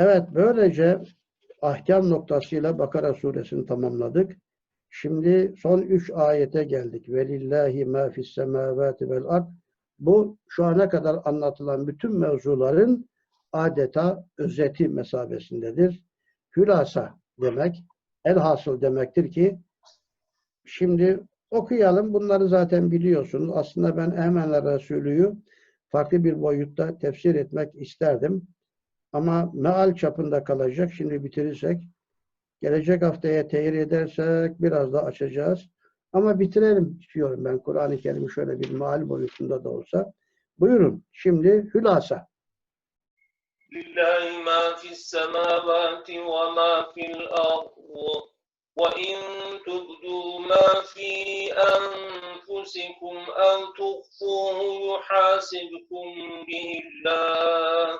Evet, böylece ahkam noktasıyla Bakara suresini tamamladık. Şimdi son üç ayete geldik. Velillahi ma fis vel ard. Bu şu ana kadar anlatılan bütün mevzuların adeta özeti mesabesindedir. Hülasa demek, elhasıl demektir ki şimdi okuyalım. Bunları zaten biliyorsunuz. Aslında ben Emenler Resulü'yü farklı bir boyutta tefsir etmek isterdim. Ama meal çapında kalacak. Şimdi bitirirsek. Gelecek haftaya teyir edersek biraz da açacağız. Ama bitirelim istiyorum ben Kur'an-ı Kerim'i şöyle bir meal boyutunda da olsa. Buyurun. Şimdi hülasa. لله ما في السماوات وما في الأرض وإن تبدوا ما في أنفسكم أو تخفوه يحاسبكم به الله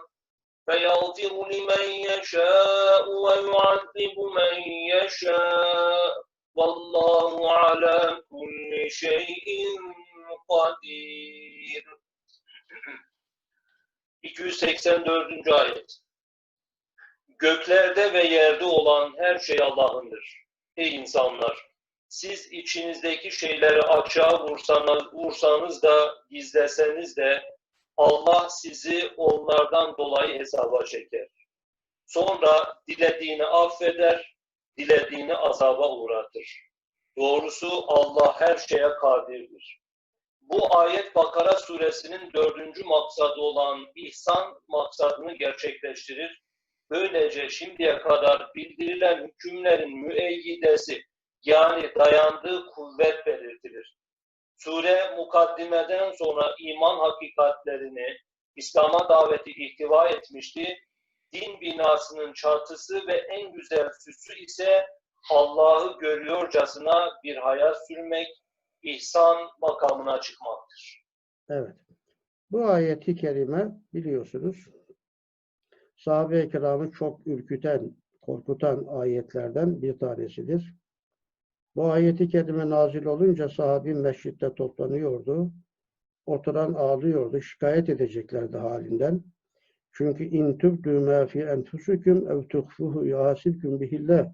فيغفر لمن يشاء ويعذب من يشاء والله على كل شيء قدير 284. ayet Göklerde ve yerde olan her şey Allah'ındır. Ey insanlar! Siz içinizdeki şeyleri açığa vursanız, vursanız da gizleseniz de Allah sizi onlardan dolayı hesaba çeker. Sonra dilediğini affeder, dilediğini azaba uğratır. Doğrusu Allah her şeye kadirdir. Bu ayet Bakara suresinin dördüncü maksadı olan ihsan maksadını gerçekleştirir. Böylece şimdiye kadar bildirilen hükümlerin müeyyidesi yani dayandığı kuvvet belirtilir. Sure mukaddimeden sonra iman hakikatlerini İslam'a daveti ihtiva etmişti. Din binasının çatısı ve en güzel süsü ise Allah'ı görüyorcasına bir hayat sürmek, ihsan makamına çıkmaktır. Evet. Bu ayeti kerime biliyorsunuz sahabe-i kiramı çok ürküten, korkutan ayetlerden bir tanesidir. Bu ayeti kerime nazil olunca sahabi mescitte toplanıyordu. Oturan ağlıyordu. Şikayet edeceklerdi halinden. Çünkü in tübdü mâ fi enfusukum ev tuhfuhu yuhasibkum bihillah.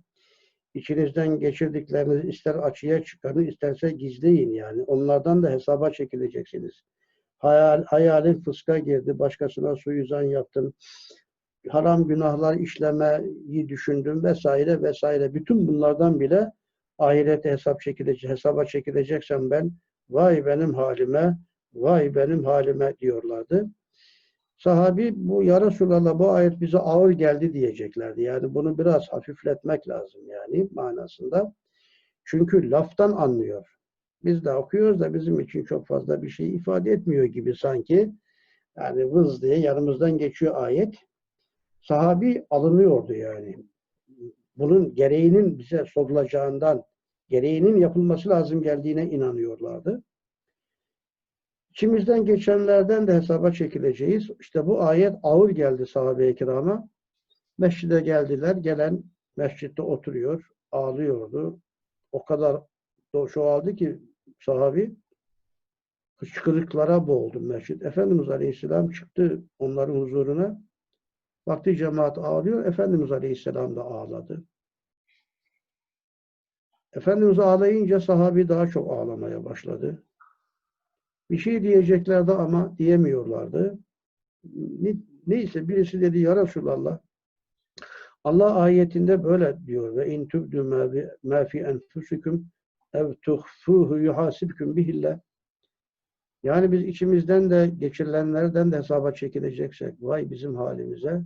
İçinizden geçirdiklerinizi ister açığa çıkarın, isterse gizleyin yani. Onlardan da hesaba çekileceksiniz. Hayal, hayalin fıska girdi, başkasına suizan yaptın, haram günahlar işlemeyi düşündüm vesaire vesaire. Bütün bunlardan bile ahirete hesap çekilecek, hesaba çekileceksem ben vay benim halime, vay benim halime diyorlardı. Sahabi bu ya Resulallah bu ayet bize ağır geldi diyeceklerdi. Yani bunu biraz hafifletmek lazım yani manasında. Çünkü laftan anlıyor. Biz de okuyoruz da bizim için çok fazla bir şey ifade etmiyor gibi sanki. Yani vız diye yanımızdan geçiyor ayet. Sahabi alınıyordu yani. Bunun gereğinin bize sorulacağından, gereğinin yapılması lazım geldiğine inanıyorlardı. İçimizden geçenlerden de hesaba çekileceğiz. İşte bu ayet ağır geldi sahabe-i kirama. Mescide geldiler. Gelen mescitte oturuyor, ağlıyordu. O kadar çoğaldı ki sahabi hıçkırıklara boğuldu mescid. Efendimiz Aleyhisselam çıktı onların huzuruna. Vakti cemaat ağlıyor. Efendimiz Aleyhisselam da ağladı. Efendimiz ağlayınca sahabi daha çok ağlamaya başladı. Bir şey diyeceklerdi ama diyemiyorlardı. Neyse birisi dedi ya Resulallah Allah ayetinde böyle diyor ve in tubdu ma fi enfusikum ev tuhfuhu yuhasibkum bihillah yani biz içimizden de geçirilenlerden de hesaba çekileceksek vay bizim halimize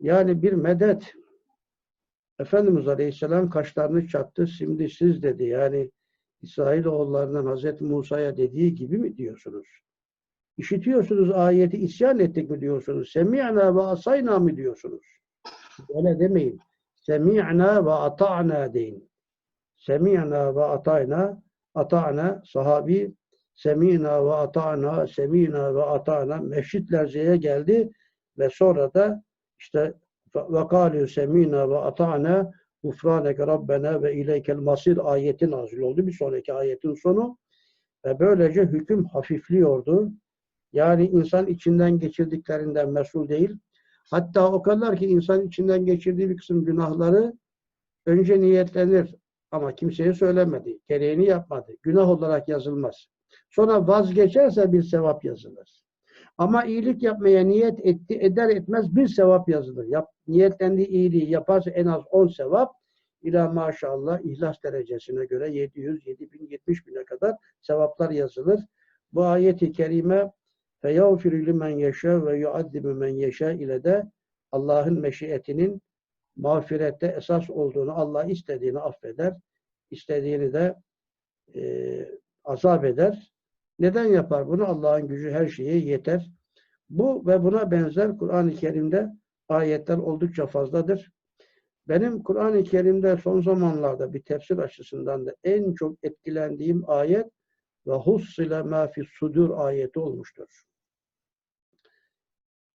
yani bir medet Efendimiz Aleyhisselam kaşlarını çattı şimdi siz dedi yani İsrailoğullarından Hazreti Musa'ya dediği gibi mi diyorsunuz? İşitiyorsunuz ayeti isyan ettik mi diyorsunuz? Semi'na ve asayna mı diyorsunuz? Öyle demeyin. Semi'na ve ata'na deyin. Semi'na ve atayna ata'na sahabi Semina ve ata'na semina ve ata'na meşrit lerzeye geldi ve sonra da işte semina ve ata'na gufraneke rabbena ve ileykel masir ayeti nazil oldu. Bir sonraki ayetin sonu. Ve böylece hüküm hafifliyordu. Yani insan içinden geçirdiklerinden mesul değil. Hatta o kadar ki insan içinden geçirdiği bir kısım günahları önce niyetlenir ama kimseye söylemedi. Gereğini yapmadı. Günah olarak yazılmaz. Sonra vazgeçerse bir sevap yazılır. Ama iyilik yapmaya niyet etti, eder etmez bir sevap yazılır. Yap, niyetlendiği iyiliği yaparsa en az 10 sevap ila maşallah ihlas derecesine göre 700, 7000, 70 bine kadar sevaplar yazılır. Bu ayeti kerime feyavfiru limen yeşe ve yuaddibu men yeşe ile de Allah'ın meşiyetinin mağfirette esas olduğunu, Allah istediğini affeder, istediğini de e, azap eder. Neden yapar bunu? Allah'ın gücü her şeye yeter. Bu ve buna benzer Kur'an-ı Kerim'de ayetler oldukça fazladır. Benim Kur'an-ı Kerim'de son zamanlarda bir tefsir açısından da en çok etkilendiğim ayet ve hussile ma fi sudur ayeti olmuştur.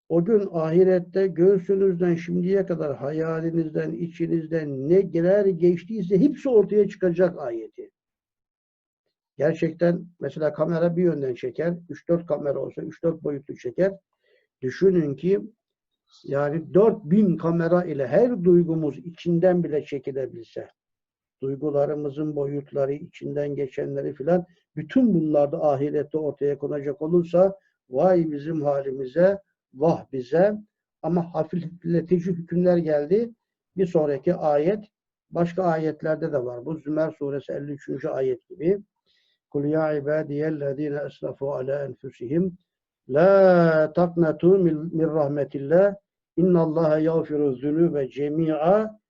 O gün ahirette göğsünüzden şimdiye kadar hayalinizden, içinizden ne girer geçtiyse hepsi ortaya çıkacak ayeti. Gerçekten mesela kamera bir yönden çeker, 3-4 kamera olsa 3-4 boyutlu çeker. Düşünün ki yani 4000 kamera ile her duygumuz içinden bile çekilebilse, duygularımızın boyutları, içinden geçenleri filan, bütün bunlar da ahirette ortaya konacak olursa, vay bizim halimize, vah bize, ama hafifletici hükümler geldi. Bir sonraki ayet, başka ayetlerde de var. Bu Zümer suresi 53. ayet gibi. Kul ya ibadiyellezine esrafu ala enfusihim La taknatu min rahmetillah. İnnallaha yağfiru zunube cemi'a.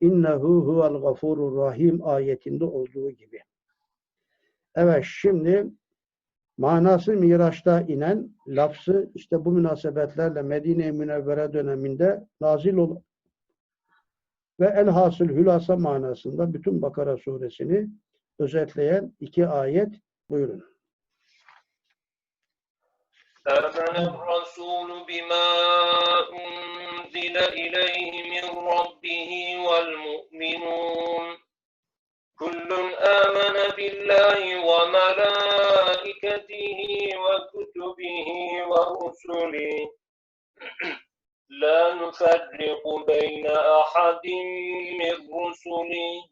İnnehu huvel gafurur rahim ayetinde olduğu gibi. Evet şimdi manası Miraç'ta inen lafzı işte bu münasebetlerle Medine-i Münevvere döneminde nazil ol ve elhasıl hülasa manasında bütün Bakara suresini özetleyen iki ayet buyurun. آمن الرسول بما أنزل إليه من ربه والمؤمنون كل آمن بالله وملائكته وكتبه ورسله لا نفرق بين أحد من رسله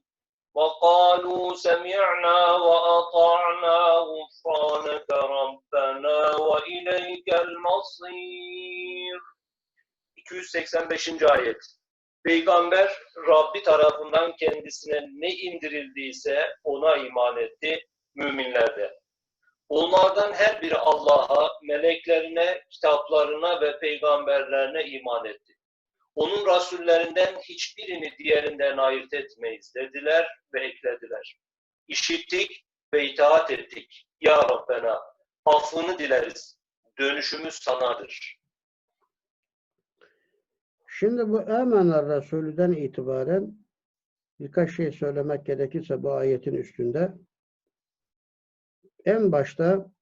وقالوا سمعنا وأطعنا غفرانك ربنا وإليك المصير 285. ayet Peygamber Rabbi tarafından kendisine ne indirildiyse ona iman etti müminler de. Onlardan her biri Allah'a, meleklerine, kitaplarına ve peygamberlerine iman etti. Onun rasullerinden hiçbirini diğerinden ayırt etmeyiz dediler ve eklediler. İşittik ve itaat ettik. Ya Rabbena, affını dileriz. Dönüşümüz sanadır. Şimdi bu Amener Resulü'den itibaren birkaç şey söylemek gerekirse bu ayetin üstünde en başta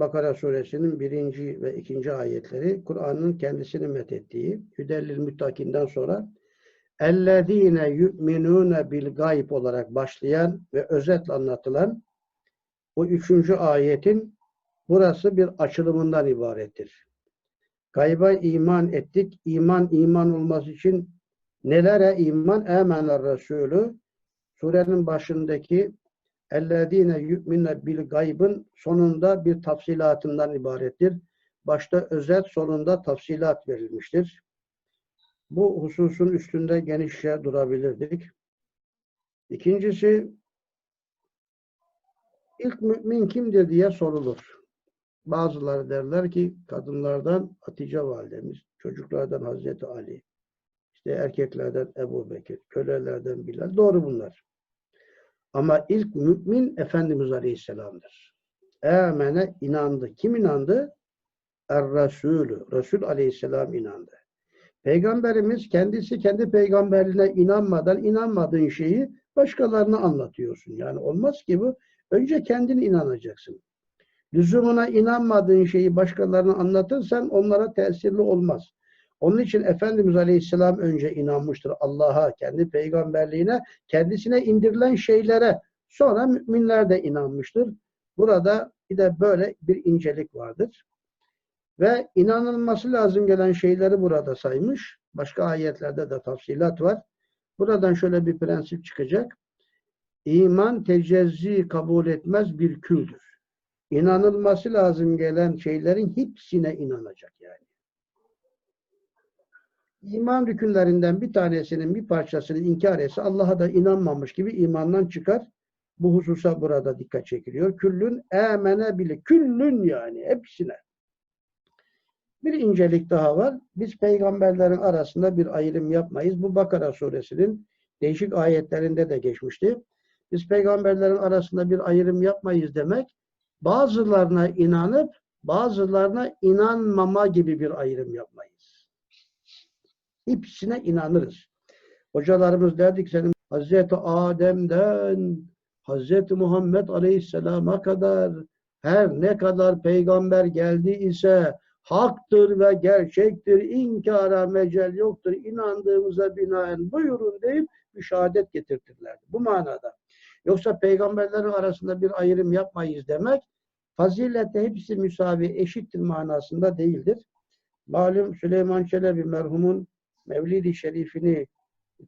Bakara suresinin birinci ve ikinci ayetleri Kur'an'ın kendisini methettiği Hüdellil Müttakin'den sonra Ellezine yu'minune bil gayb olarak başlayan ve özetle anlatılan bu üçüncü ayetin burası bir açılımından ibarettir. Gayba iman ettik. İman iman olması için nelere iman? Emenler Resulü surenin başındaki اَلَّذ۪ينَ يُؤْمِنَ bil gaybın sonunda bir tafsilatından ibarettir. Başta özet, sonunda tafsilat verilmiştir. Bu hususun üstünde genişçe durabilirdik. İkincisi, ilk mümin kimdir diye sorulur. Bazıları derler ki kadınlardan Hatice validemiz, çocuklardan Hazreti Ali, işte erkeklerden Ebu Bekir, kölelerden Bilal. Doğru bunlar. Ama ilk mümin Efendimiz Aleyhisselam'dır. Emene inandı. Kim inandı? Er-Resulü. Resul Aleyhisselam inandı. Peygamberimiz kendisi kendi peygamberliğine inanmadan inanmadığın şeyi başkalarına anlatıyorsun. Yani olmaz ki bu. Önce kendin inanacaksın. Lüzumuna inanmadığın şeyi başkalarına anlatırsan onlara tesirli olmaz. Onun için Efendimiz Aleyhisselam önce inanmıştır Allah'a, kendi peygamberliğine, kendisine indirilen şeylere. Sonra müminler de inanmıştır. Burada bir de böyle bir incelik vardır. Ve inanılması lazım gelen şeyleri burada saymış. Başka ayetlerde de tafsilat var. Buradan şöyle bir prensip çıkacak. İman tecezzi kabul etmez bir küldür. İnanılması lazım gelen şeylerin hepsine inanacak yani. İman rükünlerinden bir tanesinin bir parçasını inkar etse Allah'a da inanmamış gibi imandan çıkar. Bu hususa burada dikkat çekiliyor. Küllün emene bile. Küllün yani hepsine. Bir incelik daha var. Biz peygamberlerin arasında bir ayrım yapmayız. Bu Bakara suresinin değişik ayetlerinde de geçmişti. Biz peygamberlerin arasında bir ayrım yapmayız demek bazılarına inanıp bazılarına inanmama gibi bir ayrım yapmayız. Hepsine inanırız. Hocalarımız derdi ki senin Hazreti Adem'den Hazreti Muhammed Aleyhisselam'a kadar her ne kadar peygamber geldi ise haktır ve gerçektir, inkara mecel yoktur, inandığımıza binaen buyurun deyip bir şehadet getirtirlerdi. Bu manada. Yoksa peygamberlerin arasında bir ayrım yapmayız demek, fazilette hepsi müsavi, eşittir manasında değildir. Malum Süleyman Çelebi merhumun Mevlid-i Şerifini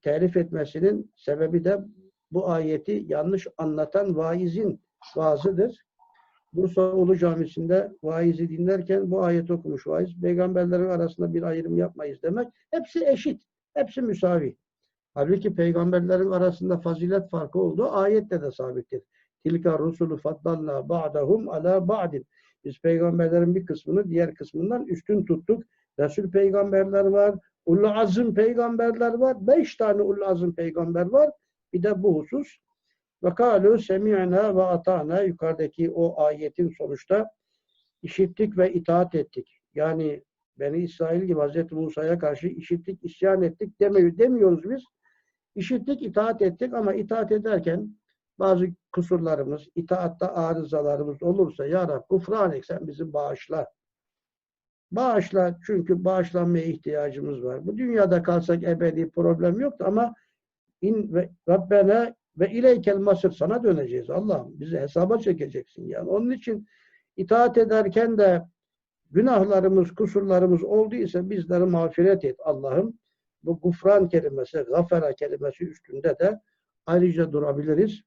telif etmesinin sebebi de bu ayeti yanlış anlatan vaizin vaazıdır. Bursa Ulu Camisi'nde vaizi dinlerken bu ayeti okumuş vaiz. Peygamberlerin arasında bir ayrım yapmayız demek. Hepsi eşit. Hepsi müsavi. Halbuki peygamberlerin arasında fazilet farkı olduğu ayette de sabittir. Tilka rusulü faddalna ba'dahum ala ba'din. Biz peygamberlerin bir kısmını diğer kısmından üstün tuttuk. Resul peygamberler var. Ullu azim peygamberler var. Beş tane ullu azim peygamber var. Bir de bu husus. Ve kâlû semi'nâ ve atâna yukarıdaki o ayetin sonuçta işittik ve itaat ettik. Yani Beni İsrail gibi Hz. Musa'ya karşı işittik, isyan ettik demiyor, demiyoruz biz. İşittik, itaat ettik ama itaat ederken bazı kusurlarımız, itaatta arızalarımız olursa Ya Rab gufranek sen bizi bağışla. Bağışla çünkü bağışlanmaya ihtiyacımız var. Bu dünyada kalsak ebedi problem yoktu ama in ve Rabbena ve ileykel masır sana döneceğiz. Allah'ım bizi hesaba çekeceksin yani. Onun için itaat ederken de günahlarımız, kusurlarımız olduysa bizleri mağfiret et Allah'ım. Bu gufran kelimesi, gafera kelimesi üstünde de ayrıca durabiliriz.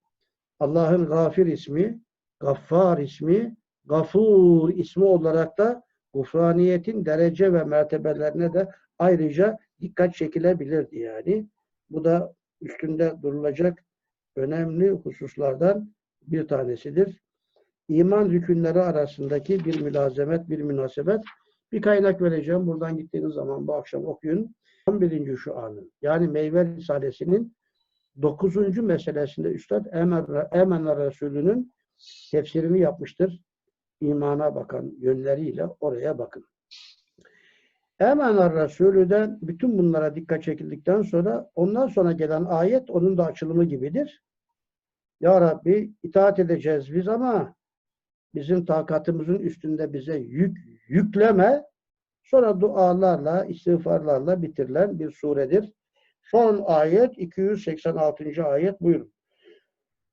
Allah'ın gafir ismi, gaffar ismi, gafur ismi olarak da gufraniyetin derece ve mertebelerine de ayrıca dikkat çekilebilirdi yani. Bu da üstünde durulacak önemli hususlardan bir tanesidir. İman rükünleri arasındaki bir mülazemet, bir münasebet. Bir kaynak vereceğim. Buradan gittiğiniz zaman bu akşam okuyun. 11. şu anın. Yani Meyve Risalesi'nin 9. meselesinde Üstad Emen Resulü'nün tefsirini yapmıştır. İmana bakan yönleriyle oraya bakın. Emen Resulü'den bütün bunlara dikkat çekildikten sonra ondan sonra gelen ayet onun da açılımı gibidir. Ya Rabbi itaat edeceğiz biz ama bizim takatımızın üstünde bize yük yükleme. Sonra dualarla, istiğfarlarla bitirilen bir suredir. Son ayet 286. ayet buyurun.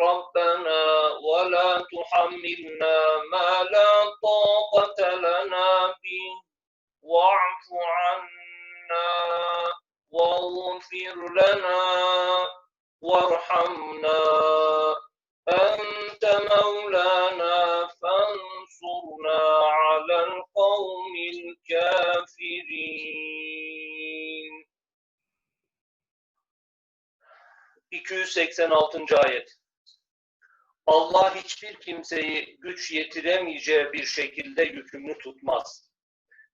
ربنا ولا تحملنا ما لا طاقة لنا به. واعف عنا واغفر لنا وارحمنا. أنت مولانا فانصرنا على القوم الكافرين. 286. ayet. Allah hiçbir kimseyi güç yetiremeyeceği bir şekilde yükümlü tutmaz.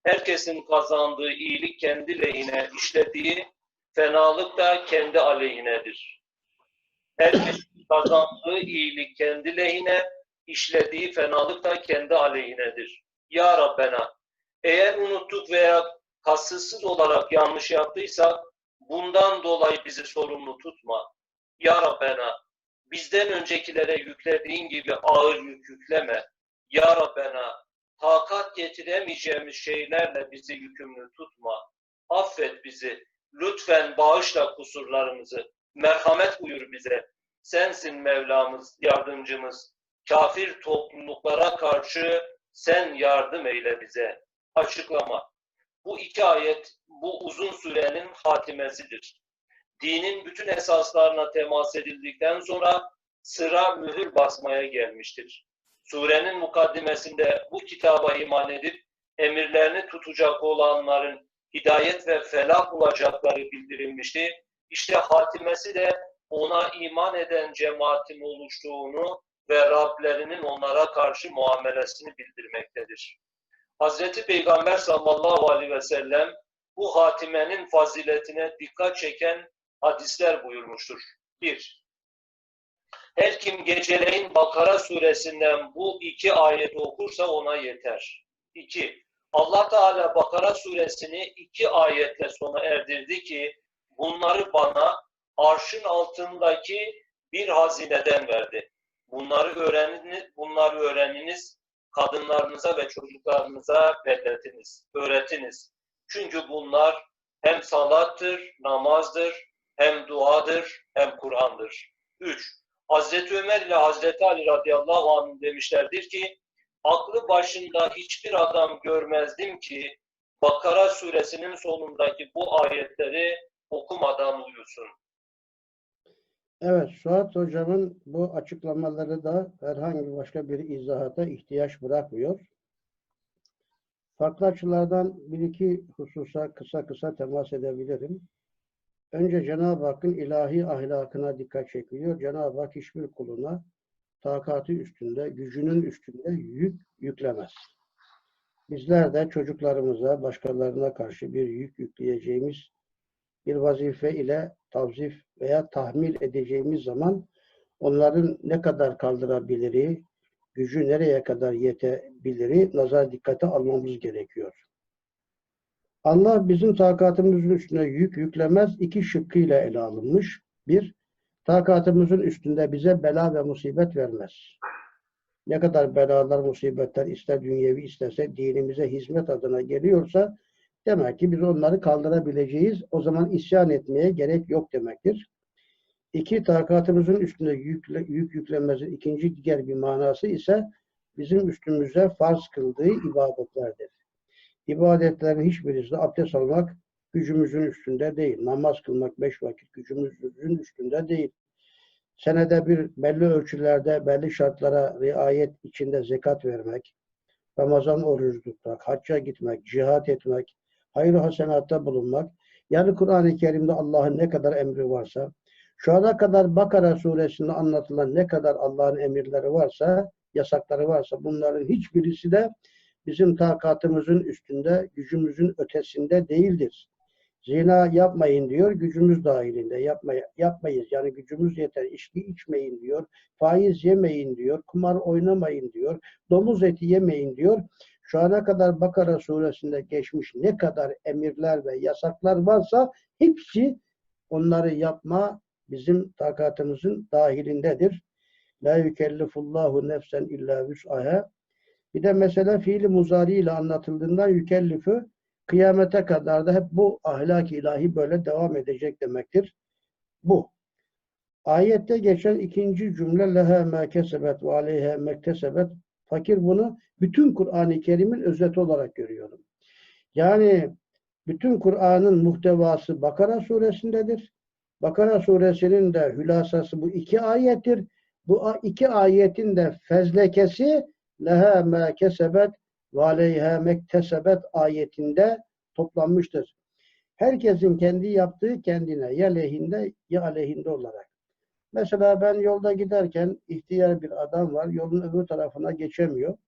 Herkesin kazandığı iyilik kendi lehine, işlediği fenalık da kendi aleyhinedir. Herkesin kazandığı iyilik kendi lehine, işlediği fenalık da kendi aleyhinedir. Ya Rabbena, Eğer unuttuk veya kasıtsız olarak yanlış yaptıysak bundan dolayı bizi sorumlu tutma. Ya Rabbena bizden öncekilere yüklediğin gibi ağır yük yükleme. Ya Rabbena takat getiremeyeceğimiz şeylerle bizi yükümlü tutma. Affet bizi. Lütfen bağışla kusurlarımızı. Merhamet buyur bize. Sensin Mevlamız, yardımcımız. Kafir topluluklara karşı sen yardım eyle bize. Açıklama. Bu iki ayet bu uzun sürenin hatimesidir. Dinin bütün esaslarına temas edildikten sonra sıra mühür basmaya gelmiştir. Surenin mukaddimesinde bu kitaba iman edip emirlerini tutacak olanların hidayet ve felah bulacakları bildirilmişti. İşte hatimesi de ona iman eden cemaatin oluştuğunu ve Rablerinin onlara karşı muamelesini bildirmektedir. Hazreti Peygamber sallallahu aleyhi ve sellem bu hatimenin faziletine dikkat çeken hadisler buyurmuştur. 1. Her kim geceleyin Bakara suresinden bu iki ayeti okursa ona yeter. 2. Allah Teala Bakara suresini iki ayetle sona erdirdi ki bunları bana arşın altındaki bir hazineden verdi. Bunları öğreniniz, bunları öğreniniz, kadınlarınıza ve çocuklarınıza belletiniz, öğretiniz. Çünkü bunlar hem salattır, namazdır, hem duadır, hem Kur'an'dır. 3. Hazreti Ömer ile Hazreti Ali radıyallahu anh demişlerdir ki, aklı başında hiçbir adam görmezdim ki, Bakara suresinin sonundaki bu ayetleri okumadan uyusun. Evet, Suat Hocam'ın bu açıklamaları da herhangi başka bir izahata ihtiyaç bırakmıyor. Farklı açılardan bir iki hususa kısa kısa temas edebilirim. Önce Cenab-ı Hakk'ın ilahi ahlakına dikkat çekiliyor. Cenab-ı Hak hiçbir kuluna takatı üstünde, gücünün üstünde yük yüklemez. Bizler de çocuklarımıza, başkalarına karşı bir yük yükleyeceğimiz bir vazife ile tavzif veya tahmil edeceğimiz zaman onların ne kadar kaldırabiliri, gücü nereye kadar yetebiliri nazar dikkate almamız gerekiyor. Allah bizim takatımızın üstüne yük yüklemez iki şıkkıyla ele alınmış. Bir, takatımızın üstünde bize bela ve musibet vermez. Ne kadar belalar, musibetler ister dünyevi isterse dinimize hizmet adına geliyorsa demek ki biz onları kaldırabileceğiz. O zaman isyan etmeye gerek yok demektir. İki, takatımızın üstünde yükle, yük yüklenmezin ikinci diğer bir manası ise bizim üstümüze farz kıldığı ibadetlerdir. İbadetlerin hiçbirisi abdest almak gücümüzün üstünde değil. Namaz kılmak beş vakit gücümüzün üstünde değil. Senede bir belli ölçülerde, belli şartlara riayet içinde zekat vermek, Ramazan oruç tutmak, hacca gitmek, cihat etmek, hayır hasenatta bulunmak, yani Kur'an-ı Kerim'de Allah'ın ne kadar emri varsa, şu ana kadar Bakara suresinde anlatılan ne kadar Allah'ın emirleri varsa, yasakları varsa bunların hiçbirisi de bizim takatımızın üstünde, gücümüzün ötesinde değildir. Zina yapmayın diyor, gücümüz dahilinde yapmay yapmayız. Yani gücümüz yeter. İçki içmeyin diyor, faiz yemeyin diyor, kumar oynamayın diyor, domuz eti yemeyin diyor. Şu ana kadar Bakara suresinde geçmiş ne kadar emirler ve yasaklar varsa hepsi onları yapma bizim takatımızın dahilindedir. La yükellifullahu nefsen illa vüs'aha. Bir de mesela fiili muzari ile anlatıldığında yükellifi kıyamete kadar da hep bu ahlak ilahi böyle devam edecek demektir. Bu. Ayette geçen ikinci cümle leha ma kesebet ve aleyha mektesebet fakir bunu bütün Kur'an-ı Kerim'in özeti olarak görüyorum. Yani bütün Kur'an'ın muhtevası Bakara suresindedir. Bakara suresinin de hülasası bu iki ayettir. Bu iki ayetin de fezlekesi leha ma kesebet ve aleyha mektesebet ayetinde toplanmıştır. Herkesin kendi yaptığı kendine ya lehinde ya aleyhinde olarak. Mesela ben yolda giderken ihtiyar bir adam var. Yolun öbür tarafına geçemiyor.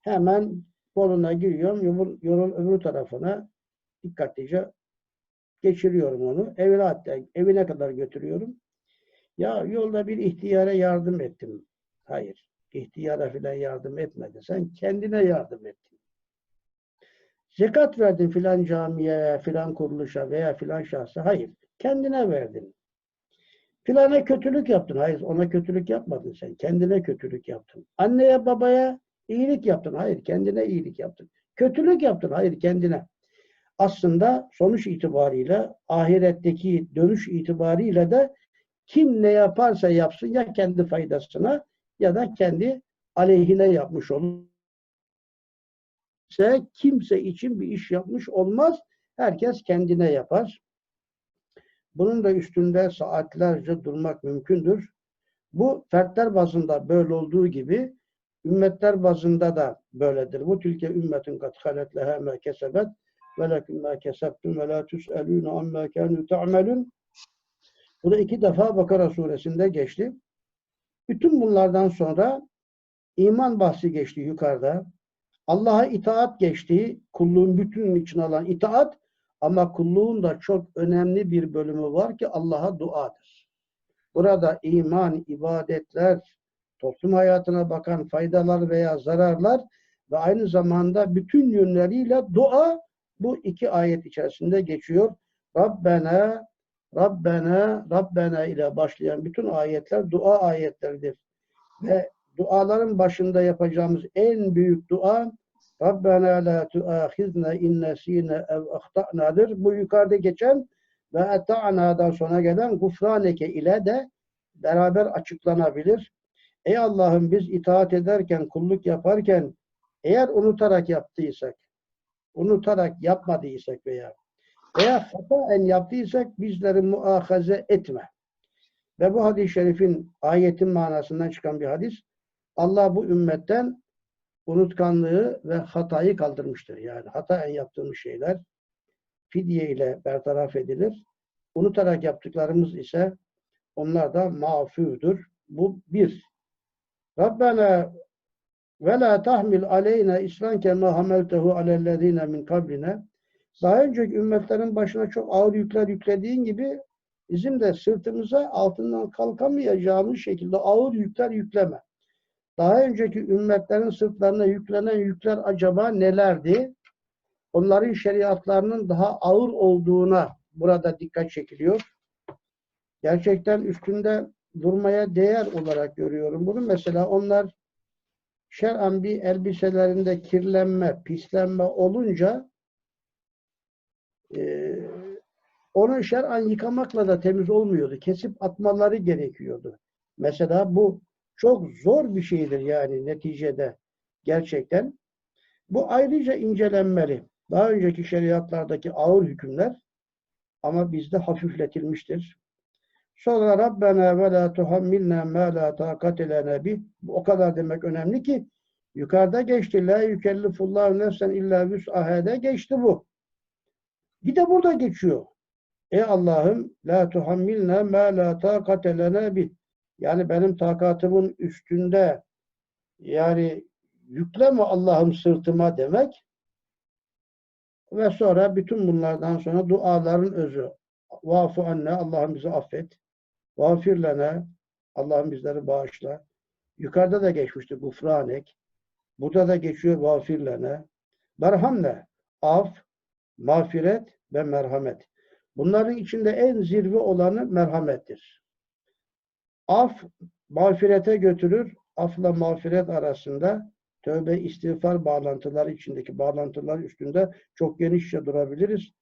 Hemen koluna giriyorum. Yolun, yolun öbür tarafına dikkatlice geçiriyorum onu. Evine hatta evine kadar götürüyorum. Ya yolda bir ihtiyara yardım ettim. Hayır. İhtiyara filan yardım etmedi. Sen kendine yardım ettin. Zekat verdin filan camiye, filan kuruluşa veya filan şahsa. Hayır. Kendine verdin. Filana kötülük yaptın. Hayır ona kötülük yapmadın sen. Kendine kötülük yaptın. Anneye babaya iyilik yaptın. Hayır kendine iyilik yaptın. Kötülük yaptın. Hayır kendine. Aslında sonuç itibariyle ahiretteki dönüş itibariyle de kim ne yaparsa yapsın ya kendi faydasına ya da kendi aleyhine yapmış olur. Kimse, için bir iş yapmış olmaz. Herkes kendine yapar. Bunun da üstünde saatlerce durmak mümkündür. Bu fertler bazında böyle olduğu gibi ümmetler bazında da böyledir. Bu tilke ümmetin kat halet leha ma kesebet ve lekum ma kesebtum ve la tus'elûne amma kânû ta'melun. Bu da iki defa Bakara suresinde geçti. Bütün bunlardan sonra iman bahsi geçti yukarıda. Allah'a itaat geçti. Kulluğun bütününün içine alan itaat ama kulluğun da çok önemli bir bölümü var ki Allah'a duadır. Burada iman, ibadetler, toplum hayatına bakan faydalar veya zararlar ve aynı zamanda bütün yönleriyle dua bu iki ayet içerisinde geçiyor. Rabbena, Rabbena, Rabbena ile başlayan bütün ayetler dua ayetleridir. Ve duaların başında yapacağımız en büyük dua Rabbena la tuahizna in nesine ev ahta'nadır. Bu yukarıda geçen ve eta'na'dan sonra gelen gufraneke ile de beraber açıklanabilir. Ey Allah'ım biz itaat ederken, kulluk yaparken eğer unutarak yaptıysak, unutarak yapmadıysak veya veya hataen yaptıysak bizleri muahaze etme. Ve bu hadis-i şerifin ayetin manasından çıkan bir hadis. Allah bu ümmetten unutkanlığı ve hatayı kaldırmıştır. Yani hataen yaptığımız şeyler fidye ile bertaraf edilir. Unutarak yaptıklarımız ise onlar da mağfürdür. Bu bir. Rabbena ve la tahmil aleyna isran kema hameltehu alellezine min kabrine. Daha önceki ümmetlerin başına çok ağır yükler yüklediğin gibi bizim de sırtımıza altından kalkamayacağımız şekilde ağır yükler yükleme. Daha önceki ümmetlerin sırtlarına yüklenen yükler acaba nelerdi? Onların şeriatlarının daha ağır olduğuna burada dikkat çekiliyor. Gerçekten üstünde durmaya değer olarak görüyorum bunu. Mesela onlar şer'an bir elbiselerinde kirlenme, pislenme olunca e, onu şer'an yıkamakla da temiz olmuyordu. Kesip atmaları gerekiyordu. Mesela bu çok zor bir şeydir yani neticede gerçekten. Bu ayrıca incelenmeli. Daha önceki şeriatlardaki ağır hükümler ama bizde hafifletilmiştir. Sonra Rabbena ve la tuhammilna ma la taqate lena bih. Bu o kadar demek önemli ki yukarıda geçti. La yükellifullahu nefsen illa vüs'ahede geçti bu. Bir de burada geçiyor. Ey Allah'ım la tuhammilna ma la taqate lena bih. Yani benim takatımın üstünde yani yükleme Allah'ım sırtıma demek ve sonra bütün bunlardan sonra duaların özü. Vafu anne Allah'ım bizi affet. Vafir lene Allah'ım bizleri bağışla. Yukarıda da geçmişti gufranek. Burada da geçiyor vafir lene. Merhamne af, mağfiret ve merhamet. Bunların içinde en zirve olanı merhamettir. Af mağfirete götürür. Afla mağfiret arasında tövbe istiğfar bağlantıları içindeki bağlantılar üstünde çok genişçe durabiliriz.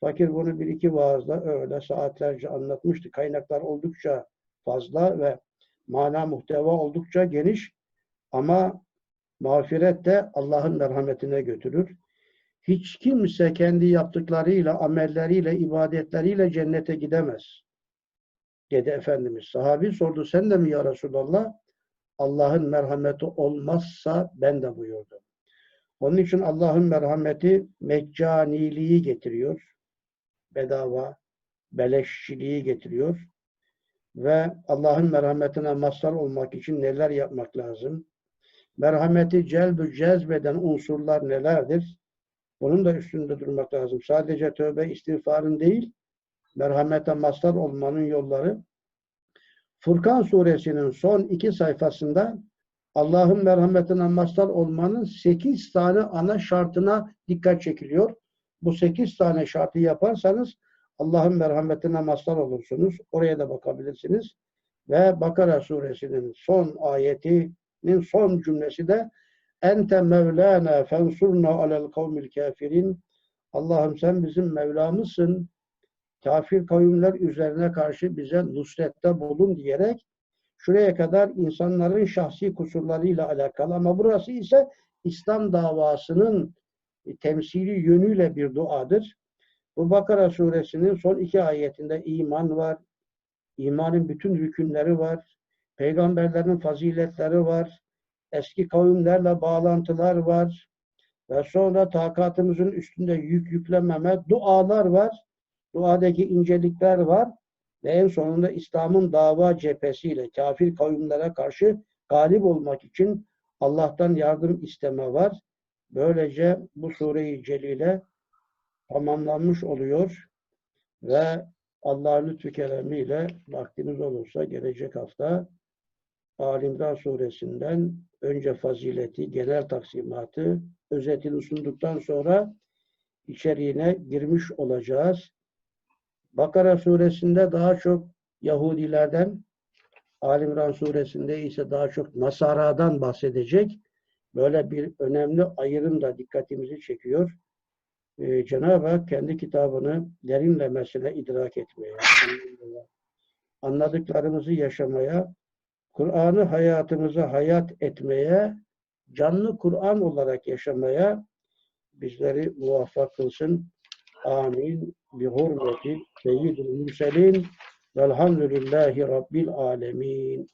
Fakir bunu bir iki vaazda öyle saatlerce anlatmıştı. Kaynaklar oldukça fazla ve mana muhteva oldukça geniş ama mağfiret de Allah'ın merhametine götürür. Hiç kimse kendi yaptıklarıyla, amelleriyle, ibadetleriyle cennete gidemez. Dedi Efendimiz. Sahabi sordu sen de mi ya Resulallah? Allah'ın merhameti olmazsa ben de buyurdu. Onun için Allah'ın merhameti meccaniliği getiriyor. Bedava, beleşçiliği getiriyor. Ve Allah'ın merhametine mazhar olmak için neler yapmak lazım? Merhameti celbü cezbeden unsurlar nelerdir? Bunun da üstünde durmak lazım. Sadece tövbe istiğfarın değil, merhamete mazhar olmanın yolları Furkan suresinin son iki sayfasında Allah'ın merhametine mazhar olmanın 8 tane ana şartına dikkat çekiliyor. Bu 8 tane şartı yaparsanız Allah'ın merhametine mazhar olursunuz. Oraya da bakabilirsiniz. Ve Bakara suresinin son ayetinin son cümlesi de Ente Mevlana fensurna alel kavmil kafirin Allah'ım sen bizim Mevlamızsın. Kafir kavimler üzerine karşı bize nusrette bulun diyerek şuraya kadar insanların şahsi kusurlarıyla alakalı ama burası ise İslam davasının temsili yönüyle bir duadır. Bu Bakara suresinin son iki ayetinde iman var, imanın bütün rükünleri var, peygamberlerin faziletleri var, eski kavimlerle bağlantılar var ve sonra takatımızın üstünde yük yüklememe dualar var, duadaki incelikler var ve en sonunda İslam'ın dava cephesiyle kafir kavimlere karşı galip olmak için Allah'tan yardım isteme var. Böylece bu sure-i celile tamamlanmış oluyor ve Allah'ın lütfü keremiyle vaktimiz olursa gelecek hafta Alimran suresinden önce fazileti, genel taksimatı, özetini sunduktan sonra içeriğine girmiş olacağız. Bakara suresinde daha çok Yahudilerden, Alimran suresinde ise daha çok Nasara'dan bahsedecek. Böyle bir önemli ayrım da dikkatimizi çekiyor. Ee, Cenab-ı Hak kendi kitabını derinlemesine idrak etmeye, anladıklarımızı yaşamaya, Kur'an'ı hayatımıza hayat etmeye, canlı Kur'an olarak yaşamaya bizleri muvaffak kılsın. Amin. Bi hurmeti seyyidil mürselin velhamdülillahi rabbil alemin.